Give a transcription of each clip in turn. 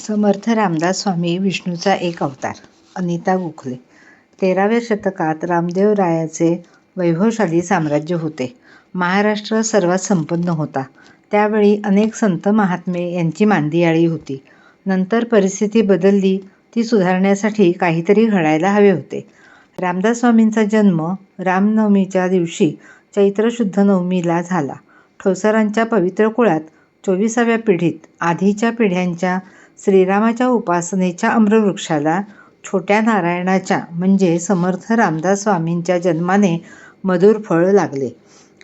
समर्थ रामदास स्वामी विष्णूचा एक अवतार अनिता गोखले तेराव्या शतकात रामदेवरायाचे वैभवशाली साम्राज्य होते. महाराष्ट्र सर्वात संपन्न होता. त्यावेळी अनेक संत महात्मे यांची मांदियाळी होती. नंतर परिस्थिती बदलली ती सुधारण्यासाठी काहीतरी घडायला हवे होते. रामदास स्वामींचा जन्म रामनवमीच्या दिवशी चैत्र शुद्ध नवमीला झाला. ठोसरांच्या पवित्र कुळात चोविसाव्या पिढीत आधीच्या पिढ्यांच्या श्रीरामाच्या उपासनेच्या अम्रवृक्षाला छोट्या नारायणाच्या म्हणजे समर्थ रामदास स्वामींच्या जन्माने मधुर फळ लागले.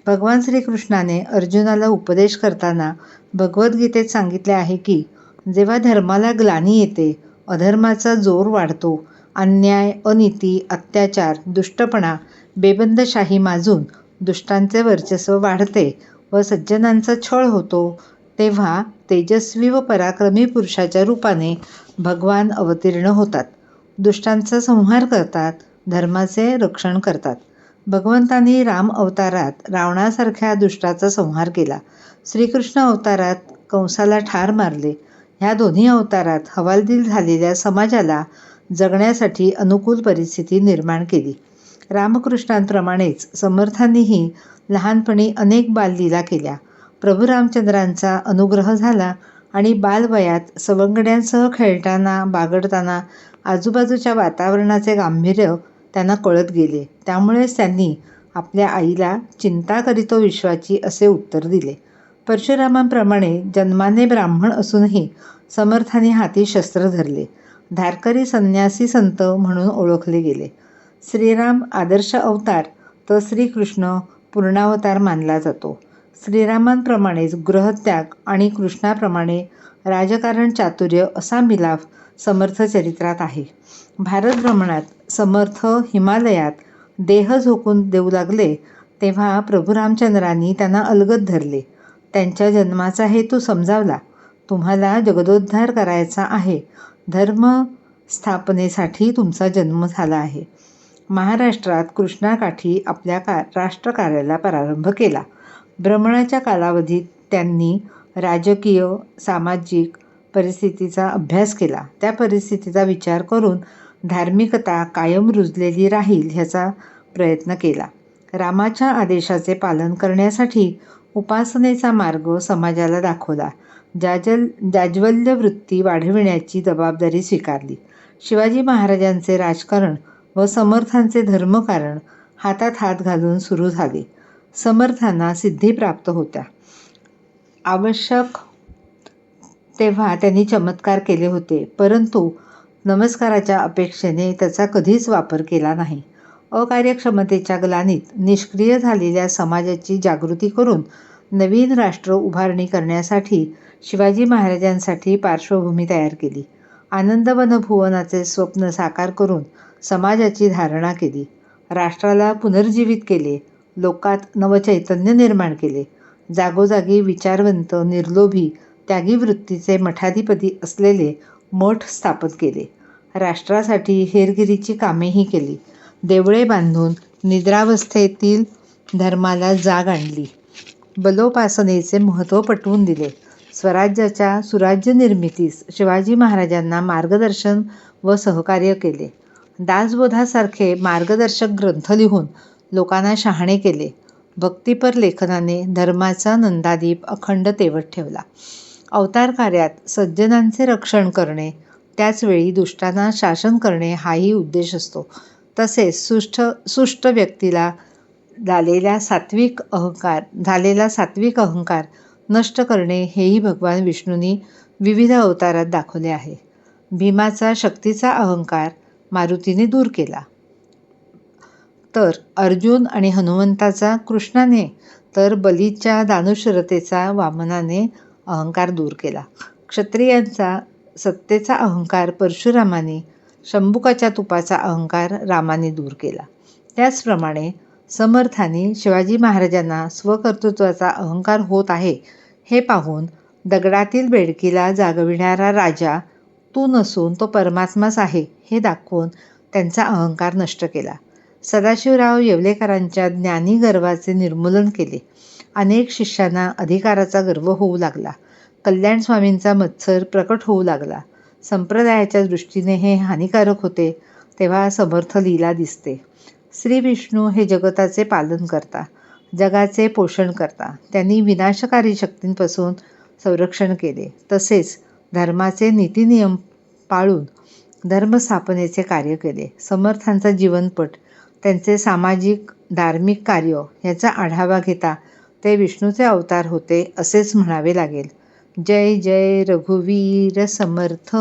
भगवान श्रीकृष्णाने अर्जुनाला उपदेश करताना भगवद्गीतेत सांगितले आहे की, जेव्हा धर्माला ग्लानी येते, अधर्माचा जोर वाढतो, अन्याय, अनिती, अत्याचार, दुष्टपणा, बेबंदशाही माजून दुष्टांचे वर्चस्व वाढते व सज्जनांचा छळ होतो, तेव्हा तेजस्वी व पराक्रमी पुरुषाच्या रूपाने भगवान अवतीर्ण होतात. दुष्टांचा संहार करतात, धर्माचे रक्षण करतात. भगवंतांनी राम अवतारात रावणासारख्या दुष्टाचा संहार केला. श्रीकृष्ण अवतारात कंसाला ठार मारले. ह्या दोन्ही अवतारात हवालदिल झालेल्या समाजाला जगण्यासाठी अनुकूल परिस्थिती निर्माण केली. रामकृष्णांप्रमाणेच समर्थांनीही लहानपणी अनेक बाललीला केल्या. प्रभू रामचंद्रांचा अनुग्रह झाला आणि बालवयात सवंगड्यांसह खेळताना, बागडताना आजूबाजूच्या वातावरणाचे गांभीर्य त्यांना कळत गेले. त्यामुळेच त्यांनी आपल्या आईला चिंता करीतो विश्वाची असे उत्तर दिले. परशुरामांप्रमाणे जन्माने ब्राह्मण असूनही समर्थाने हाती शस्त्र धरले. धारकरी संन्यासी संत म्हणून ओळखले गेले. श्रीराम आदर्श अवतार तर श्रीकृष्ण पूर्णावतार मानला जातो. श्रीरामांप्रमाणेच गृहत्याग आणि कृष्णाप्रमाणे राजकारण चातुर्य असा मिलाफ समर्थ चरित्रात आहे. भारतभ्रमणात समर्थ हिमालयात देह झोकून देऊ लागले तेव्हा प्रभू रामचंद्रांनी त्यांना अलगद धरले. त्यांच्या जन्माचा हेतू समजावला. तुम्हाला जगदोद्धार करायचा आहे. धर्म स्थापनेसाठी तुमचा जन्म झाला आहे. महाराष्ट्रात कृष्णाकाठी आपल्या का राष्ट्रकार्याला प्रारंभ केला. भ्रमणाच्या कालावधीत त्यांनी राजकीय, सामाजिक परिस्थितीचा अभ्यास केला. त्या परिस्थितीचा विचार करून धार्मिकता कायम रुजलेली राहील ह्याचा प्रयत्न केला. रामाच्या आदेशाचे पालन करण्यासाठी उपासनेचा मार्ग समाजाला दाखवला. जाजल जाज्वल्य वृत्ती वाढविण्याची जबाबदारी स्वीकारली. शिवाजी महाराजांचे राजकारण व समर्थांचे धर्मकारण हातात हात घालून सुरू झाले. समर्थांना सिद्धी प्राप्त होत्या. आवश्यक तेव्हा त्यांनी चमत्कार केले होते, परंतु नमस्काराच्या अपेक्षेने त्याचा कधीच वापर केला नाही. अकार्यक्षमतेच्या ग्लानीत निष्क्रिय झालेल्या समाजाची जागृती करून नवीन राष्ट्र उभारणी करण्यासाठी शिवाजी महाराजांसाठी पार्श्वभूमी तयार केली. आनंदवन भुवनाचे स्वप्न साकार करून समाजाची धारणा केली. राष्ट्राला पुनर्जीवित केले. लोकात नवचैतन्य निर्माण केले. जागोजागी विचारवंत, निर्लोभी, त्यागी वृत्तीचे मठाधिपती असलेले मठ स्थापन केले. राष्ट्रासाठी हेरगिरीची कामेही केली. देवळे बांधून निद्रावस्थेतील धर्माला जाग आणली. बलोपासनेचे महत्त्व पटवून दिले. स्वराज्याच्या सुराज्यनिर्मितीस शिवाजी महाराजांना मार्गदर्शन व सहकार्य केले. दासबोधासारखे मार्गदर्शक ग्रंथ लिहून लोकांना शहाणे केले. भक्तिपर लेखनाने धर्माचा नंदादीप अखंड तेवत ठेवला. अवतार कार्यात सज्जनांचे रक्षण करणे, त्याचवेळी दुष्टांना शासन करणे हाही उद्देश असतो. तसेच सुष्ट व्यक्तीला झालेला सात्विक अहंकार नष्ट करणे हेही भगवान विष्णूंनी विविध अवतारात दाखवले आहे. भीमाचा शक्तीचा अहंकार मारुतीने दूर केला, तर अर्जुन आणि हनुमंताचा कृष्णाने तर बलीच्या दानुशरतेचा वामनाने अहंकार दूर केला. क्षत्रियांचा सत्तेचा अहंकार परशुरामाने, शंभुकाच्या तुपाचा अहंकार रामाने दूर केला. त्याचप्रमाणे समर्थाने शिवाजी महाराजांना स्वकर्तृत्वाचा अहंकार होत आहे हे पाहून दगडातील बेडकीला जागविणारा राजा तू नसून तो परमात्माच आहे हे दाखवून त्यांचा अहंकार नष्ट केला. सदाशिवराव येवलेकरांच्या ज्ञानी गर्वाचे निर्मूलन केले. अनेक शिष्यांना अधिकाराचा गर्व होऊ लागला. कल्याणस्वामींचा मत्सर प्रकट होऊ लागला. संप्रदायाच्या दृष्टीने हे हानिकारक होते तेव्हा समर्थ लीला दिसते श्री विष्णू हे जगताचे पालन करता जगाचे पोषण करता त्यांनी विनाशकारी शक्तींपासून संरक्षण केले तसेच धर्माचे नीतिनियम पाळून धर्मस्थापनेचे कार्य केले समर्थांचा जीवनपट त्यांचे सामाजिक धार्मिक कार्य याचा आढावा घेता ते विष्णूचे अवतार होते असेच म्हणावे लागेल. जय जय रघुवीर समर्थ.